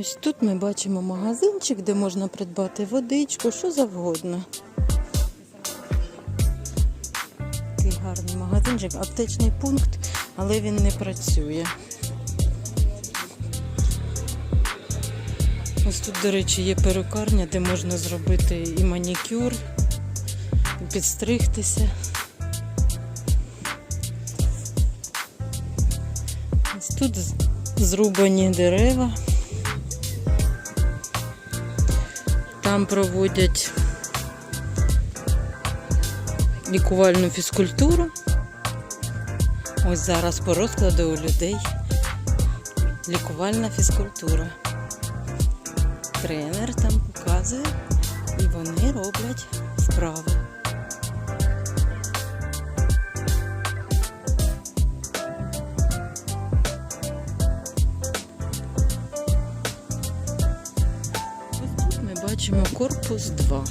Ось тут ми бачимо магазинчик, де можна придбати водичку, що завгодно. Такий гарний магазинчик, аптечний пункт, але він не працює. Ось тут, до речі, є перукарня, де можна зробити і манікюр, і підстригтися. Ось тут зрубані дерева. Там проводять лікувальну фізкультуру. Ось зараз по розкладу у людей лікувальна фізкультура. Тренер там показує, і вони роблять вправи. Бачимо корпус 2.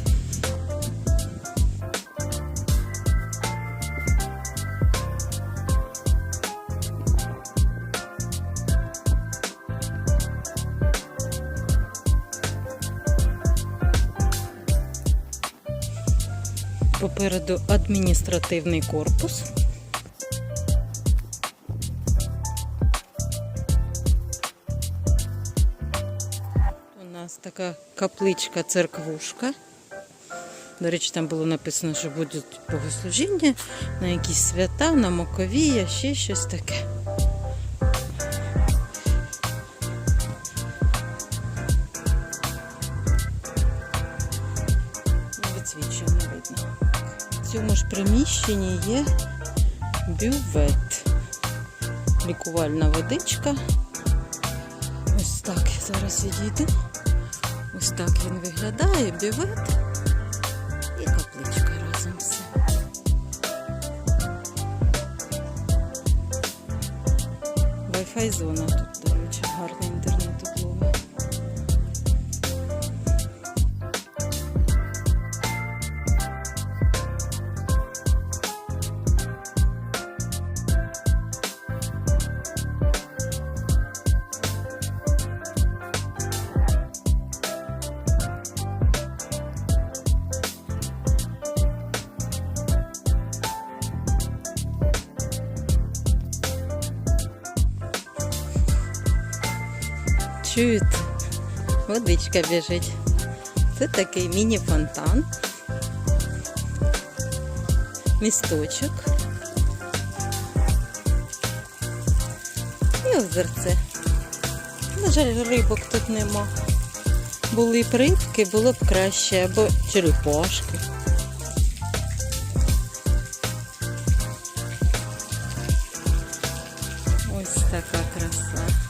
Попереду адміністративний корпус. Нас така капличка церквушка. До речі, там було написано, що будуть богослужіння на якісь свята, на Моковія, ще щось таке. Не відсвічує, видно. В цьому ж приміщенні є бювет. Лікувальна водичка. Ось так зараз відійду. Ось так він виглядає, бювет і капличка разом все. Wi-Fi зона тут, до речі, гарний інтернет Чуєте? Водичка біжить. Це такий міні-фонтан. Місточок. І озерце. На жаль, рибок тут нема. Були б рибки, було б краще, або черепашки. Ось така краса.